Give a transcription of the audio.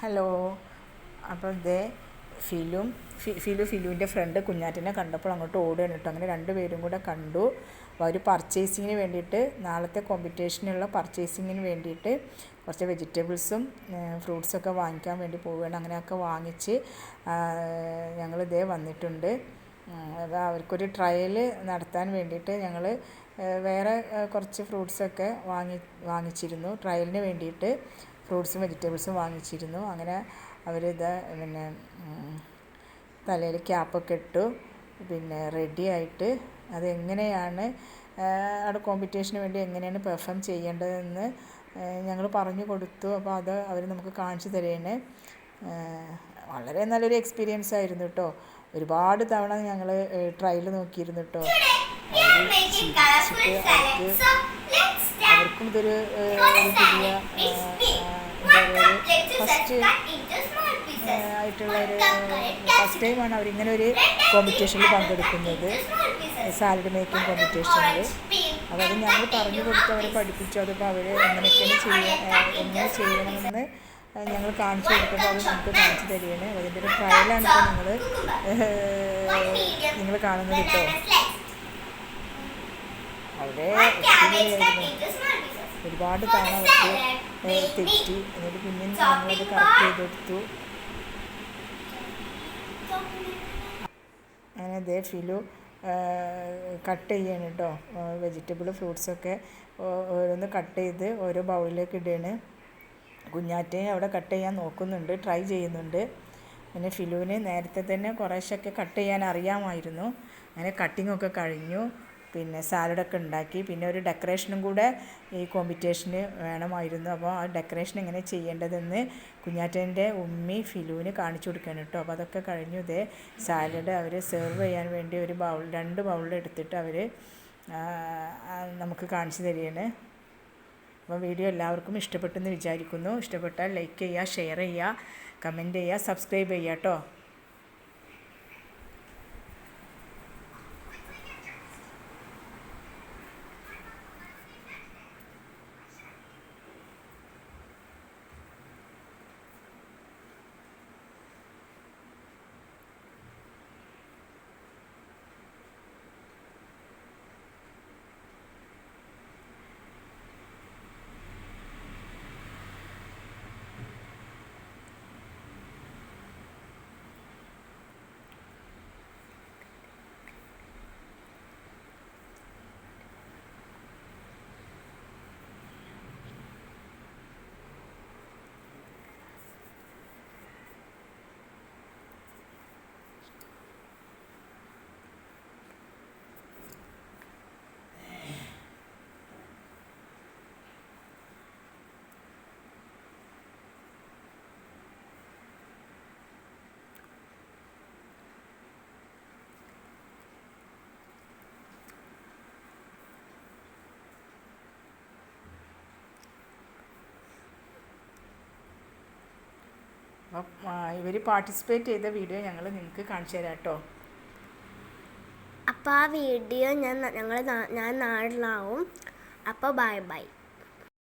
Hello. അപ്പോൾ ഇതേ ഫിലും ഫിലു ഫിലുവിന്റെ front കുഞ്ഞാറ്റിനെ കണ്ടപ്പോൾ അങ്ങോട്ട് ഓടുകയാണ് കേട്ടോ. അങ്ങനെ രണ്ടുപേരും കൂടെ കണ്ടു. അവർ പർച്ചേസിങ്ങിന് വേണ്ടിയിട്ട് നാളത്തെ കോമ്പറ്റീഷനുള്ള പർച്ചേസിങ്ങിന് വേണ്ടിയിട്ട് കുറച്ച് വെജിറ്റബിൾസും ഫ്രൂട്ട്സൊക്കെ വാങ്ങിക്കാൻ വേണ്ടി പോവുകയാണ്. അങ്ങനെയൊക്കെ വാങ്ങിച്ച് ഞങ്ങൾ ഇതേ വന്നിട്ടുണ്ട്. അത് അവർക്കൊരു ട്രയൽ നടത്താൻ വേണ്ടിയിട്ട് ഞങ്ങൾ വേറെ കുറച്ച് ഫ്രൂട്ട്സൊക്കെ വാങ്ങി വാങ്ങിച്ചിരുന്നു. ട്രയലിന് വേണ്ടിയിട്ട്. ഫ്രൂട്ട്സും വെജിറ്റബിൾസും വാങ്ങിച്ചിരുന്നു. അങ്ങനെ അവരിത് പിന്നെ തലയിൽ ക്യാപ്പൊക്കെ ഇട്ടു. പിന്നെ റെഡി ആയിട്ട് അതെങ്ങനെയാണ് അവിടെ കോമ്പറ്റീഷന് വേണ്ടി എങ്ങനെയാണ് പെർഫോം ചെയ്യേണ്ടതെന്ന് ഞങ്ങൾ പറഞ്ഞു കൊടുത്തു. അപ്പോൾ അത് അവർ നമുക്ക് കാണിച്ചു തരുകയാണ് വളരെ നല്ലൊരു എക്സ്പീരിയൻസ് ആയിരുന്നു കേട്ടോ ഒരുപാട് തവണ ഞങ്ങൾ ട്രയൽ നോക്കിയിരുന്നു കേട്ടോ അവർക്ക് അവർക്കും ഇതൊരു പുതിയ ഫസ്റ്റ് ആയിട്ടുള്ള ഒരു ഫസ്റ്റ് ടൈമാണ് അവരിങ്ങനെ ഒരു കോമ്പറ്റീഷനിൽ പങ്കെടുക്കുന്നത്. സാലഡ് മേക്കിംഗ് കോമ്പറ്റീഷനിൽ അപ്പോൾ അത് ഞങ്ങൾ പറഞ്ഞു കൊടുത്ത് അവരെ പഠിപ്പിച്ചു. അതിപ്പോൾ അവർ എങ്ങനെയൊക്കെയാണ് ചെയ്യുക എങ്ങനെ ചെയ്യണമെന്ന് ഞങ്ങൾ കാണിച്ചു കൊടുത്തപ്പോൾ അത് നമുക്ക് കാണിച്ചു തരികയാണ്. അതിന്റെ ഒരു ട്രയലാണ് ഇപ്പോൾ നിങ്ങൾ നിങ്ങൾ കാണുന്നത് കേട്ടോ. അവിടെ ഒരുപാട് തവണ അവർക്ക് തെറ്റി. എന്നിട്ട് പിന്നെ നമ്മളത് കറക്റ്റ് ചെയ്തെടുത്തു. അതേ ഫിലു കട്ട് ചെയ്യാണ് കേട്ടോ വെജിറ്റബിൾ ഫ്രൂട്ട്സൊക്കെ ഓരോന്ന് കട്ട് ചെയ്ത് ഓരോ ബൗളിലേക്ക് ഇടുകയാണ് കുഞ്ഞാറ്റയെ അവിടെ കട്ട് ചെയ്യാൻ നോക്കുന്നുണ്ട് ട്രൈ ചെയ്യുന്നുണ്ട്. പിന്നെ ഫിലുവിന് നേരത്തെ തന്നെ കുറേശ്ശൊക്കെ കട്ട് ചെയ്യാൻ അറിയാമായിരുന്നു. അങ്ങനെ കട്ടിങ്ങൊക്കെ കഴിഞ്ഞു. പിന്നെ സാലഡൊക്കെ ഉണ്ടാക്കി. പിന്നെ ഒരു ഡെക്കറേഷനും കൂടെ ഈ കോമ്പറ്റീഷന് വേണമായിരുന്നു. അപ്പോൾ ആ ഡെക്കറേഷൻ എങ്ങനെ ചെയ്യേണ്ടതെന്ന് കുഞ്ഞാറ്റന്റെ ഉമ്മി ഫിലുവിന് കാണിച്ചു കൊടുക്കുകയാണ് കേട്ടോ. അപ്പോൾ അതൊക്കെ കഴിഞ്ഞു. ഇതേ സാലഡ് അവർ സെർവ് ചെയ്യാൻ വേണ്ടി ഒരു ബൗൾ രണ്ട് ബൗൾ എടുത്തിട്ട് അവർ നമുക്ക് കാണിച്ചു തരികയാണ്. അപ്പോൾ വീഡിയോ എല്ലാവർക്കും ഇഷ്ടപ്പെട്ടെന്ന് വിചാരിക്കുന്നു. ഇഷ്ടപ്പെട്ടാൽ ലൈക്ക് ചെയ്യുക ഷെയർ ചെയ്യുക കമന്റ് ചെയ്യുക സബ്സ്ക്രൈബ് ചെയ്യുക കേട്ടോ. അപ്പം ഇവർ പാർട്ടിസിപ്പേറ്റ് ചെയ്ത വീഡിയോ ഞങ്ങൾ നിങ്ങൾക്ക് കാണിച്ചു തരാം കേട്ടോ. അപ്പോൾ ആ വീഡിയോ ഞാൻ ഞങ്ങൾ ഞാൻ നാടിലാവും അപ്പോൾ ബൈ ബൈ